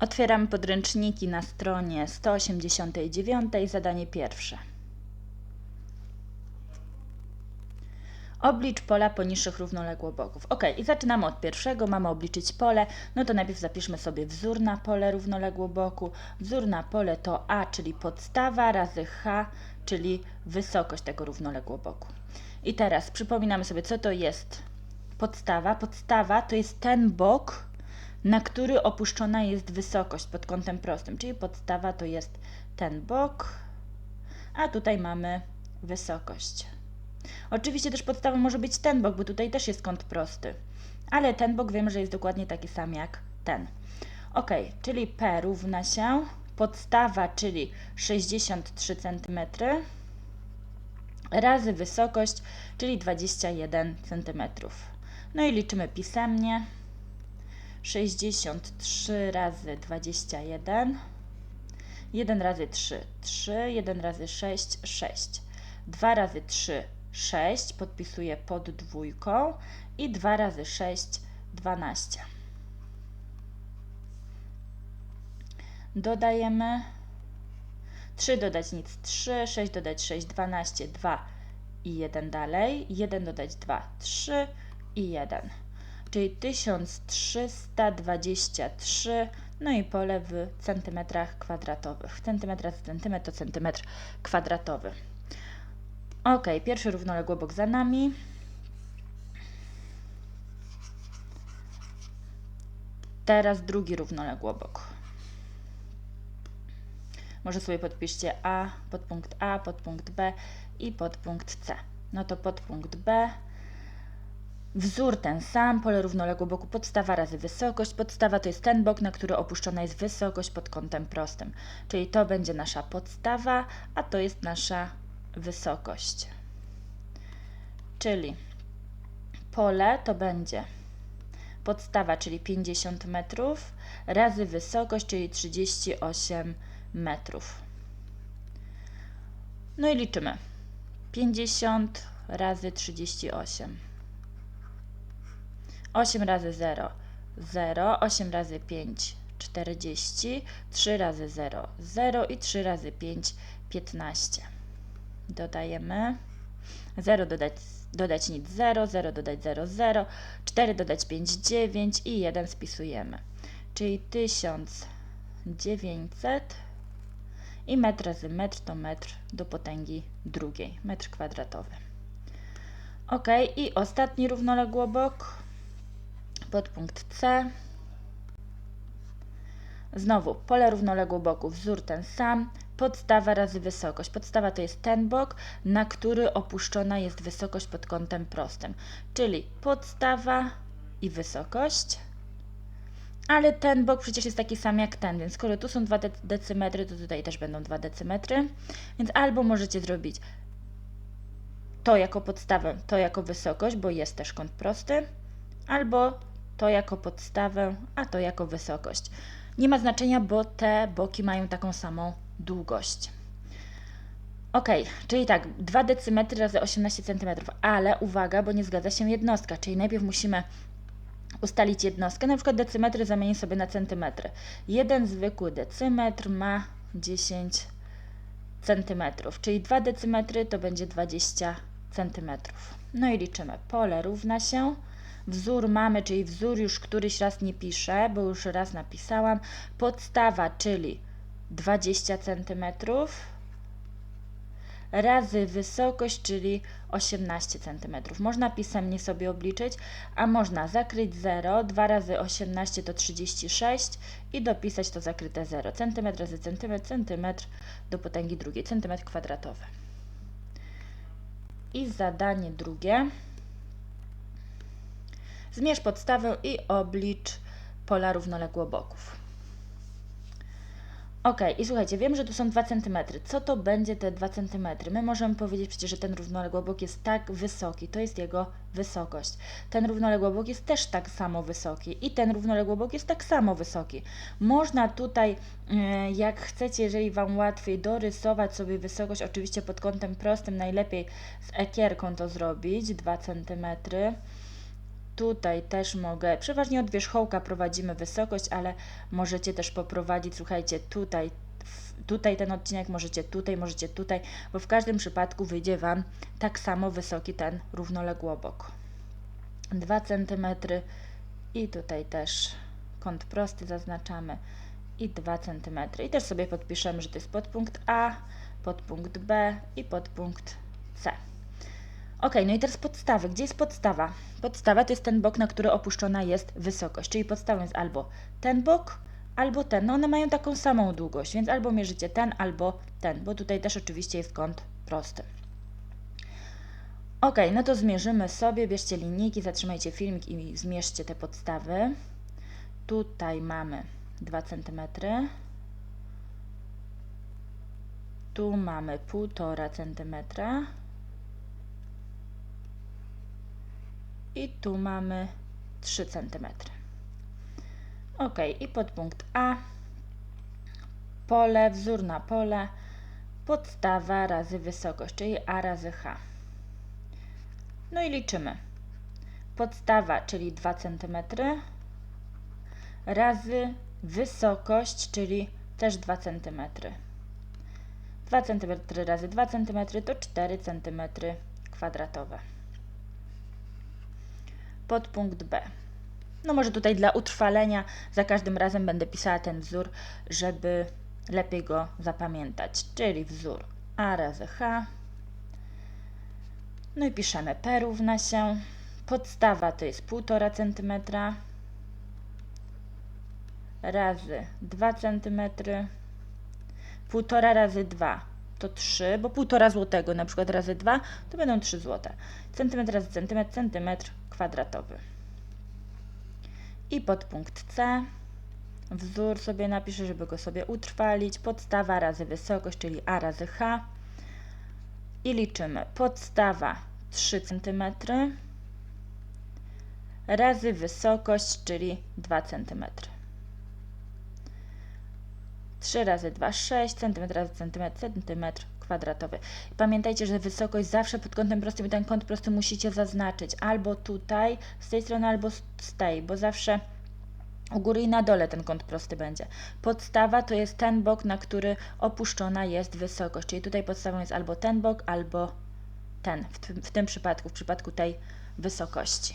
Otwieram podręczniki na stronie 189, zadanie pierwsze. Oblicz pola poniższych równoległoboków. Ok, i zaczynamy od pierwszego. Mamy obliczyć pole. No to najpierw zapiszmy sobie wzór na pole równoległoboku. Wzór na pole to A, czyli podstawa, razy H, czyli wysokość tego równoległoboku. I teraz przypominamy sobie, co to jest podstawa. Podstawa to jest ten bok, na który opuszczona jest wysokość pod kątem prostym, czyli podstawa to jest ten bok, a tutaj mamy wysokość. Oczywiście też podstawą może być ten bok, bo tutaj też jest kąt prosty, ale ten bok wiemy, że jest dokładnie taki sam jak ten. Ok, czyli P równa się podstawa, czyli 63 cm, razy wysokość, czyli 21 cm. No i liczymy pisemnie. 63 razy 21. 1 razy 3, 3, 1 razy 6, 6. 2 razy 3, 6, podpisuję pod dwójką i 2 razy 6, 12. Dodajemy 3 dodać nic 3, 6 dodać 6, 12, 2 i 1 dalej, 1 dodać 2, 3 i 1 czyli 1323, no i pole w centymetrach kwadratowych. Centymetr z centymetr to centymetr kwadratowy. Ok, pierwszy równoległobok za nami. Teraz drugi równoległobok. Może sobie podpiszcie A, podpunkt A, podpunkt B i podpunkt C. No to podpunkt B Wzór ten sam, pole równoległe boku podstawa razy wysokość. Podstawa to jest ten bok, na który opuszczona jest wysokość pod kątem prostym. Czyli to będzie nasza podstawa, a to jest nasza wysokość. Czyli pole to będzie podstawa, czyli 50 metrów, razy wysokość, czyli 38 metrów. No i liczymy. 50 razy 38. 8 razy 0, 0, 8 razy 5, 40, 3 razy 0, 0 i 3 razy 5, 15. Dodajemy 0 dodać, dodać nic 0, 0 dodać 0, 0, 4 dodać 5, 9 i 1 spisujemy. Czyli 1900 i metr razy metr to metr do potęgi drugiej, metr kwadratowy. Ok, i ostatni równoległobok podpunkt C. Znowu pole równoległe boku, wzór ten sam, podstawa razy wysokość. Podstawa to jest ten bok, na który opuszczona jest wysokość pod kątem prostym, czyli podstawa i wysokość. Ale ten bok przecież jest taki sam jak ten, więc skoro tu są dwa decymetry, to tutaj też będą dwa decymetry. Więc albo możecie zrobić to jako podstawę, to jako wysokość, bo jest też kąt prosty, albo to jako podstawę, a to jako wysokość. Nie ma znaczenia, bo te boki mają taką samą długość. Ok, czyli tak, 2 decymetry razy 18 cm, ale uwaga, bo nie zgadza się jednostka, czyli najpierw musimy ustalić jednostkę, na przykład decymetry zamienię sobie na centymetry. Jeden zwykły decymetr ma 10 cm, czyli 2 decymetry to będzie 20 cm. No i liczymy. Pole równa się Wzór mamy, czyli wzór już któryś raz nie piszę, bo już raz napisałam. Podstawa, czyli 20 cm razy wysokość, czyli 18 cm. Można pisemnie sobie obliczyć, a można zakryć 0, 2 razy 18 to 36 i dopisać to zakryte 0. Centymetr razy centymetr, centymetr do potęgi drugiej, centymetr kwadratowy. I zadanie drugie. Zmierz podstawę i oblicz pola równoległoboków. Ok, i słuchajcie, wiem, że tu są 2 cm. Co to będzie te 2 cm? My możemy powiedzieć przecież, że ten równoległobok jest tak wysoki, to jest jego wysokość. Ten równoległobok jest też tak samo wysoki i ten równoległobok jest tak samo wysoki. Można tutaj, e, jak chcecie, jeżeli Wam łatwiej, dorysować sobie wysokość, oczywiście pod kątem prostym, najlepiej z ekierką to zrobić, 2 cm. Tutaj też mogę, przeważnie od wierzchołka prowadzimy wysokość, ale możecie też poprowadzić, słuchajcie, tutaj, tutaj ten odcinek, możecie tutaj, możecie tutaj, bo w każdym przypadku wyjdzie Wam tak samo wysoki ten równoległobok. 2 cm i tutaj też kąt prosty zaznaczamy i 2 cm. I też sobie podpiszemy, że to jest podpunkt A, podpunkt B i podpunkt C. Ok, no i teraz podstawy. Gdzie jest podstawa? Podstawa to jest ten bok, na który opuszczona jest wysokość, czyli podstawą jest albo ten bok, albo ten. No one mają taką samą długość, więc albo mierzycie ten, albo ten, bo tutaj też oczywiście jest kąt prosty. Ok, no to zmierzymy sobie, bierzcie linijki, zatrzymajcie filmik i zmierzcie te podstawy. Tutaj mamy 2 cm. Tu mamy 1,5 cm. I tu mamy 3 cm. Ok, i podpunkt A. Pole, wzór na pole, podstawa razy wysokość, czyli A razy H. No i liczymy. Podstawa, czyli 2 cm, razy wysokość, czyli też 2 cm. 2 cm razy 2 cm to 4 cm kwadratowe. Podpunkt B. No może tutaj dla utrwalenia za każdym razem będę pisała ten wzór, żeby lepiej go zapamiętać. Czyli wzór A razy H. No i piszemy P równa się. Podstawa to jest 1,5 cm razy 2 cm. 1,5 razy 2 to 3, bo 1,5 złotego na przykład razy 2 to będą 3 złote. Centymetr razy centymetr, centymetr kwadratowy. I podpunkt C. Wzór sobie napiszę, żeby go sobie utrwalić. Podstawa razy wysokość, czyli A razy H. I liczymy. Podstawa 3 cm razy wysokość, czyli 2 cm. 3 razy 2, 6 cm razy centymetr, centymetr kwadratowy. Pamiętajcie, że wysokość zawsze pod kątem prostym i ten kąt prosty musicie zaznaczyć albo tutaj, z tej strony, albo z- tej, bo zawsze u góry i na dole ten kąt prosty będzie. Podstawa to jest ten bok, na który opuszczona jest wysokość, czyli tutaj podstawą jest albo ten bok, albo ten, w tym, w tym przypadku, w przypadku tej wysokości.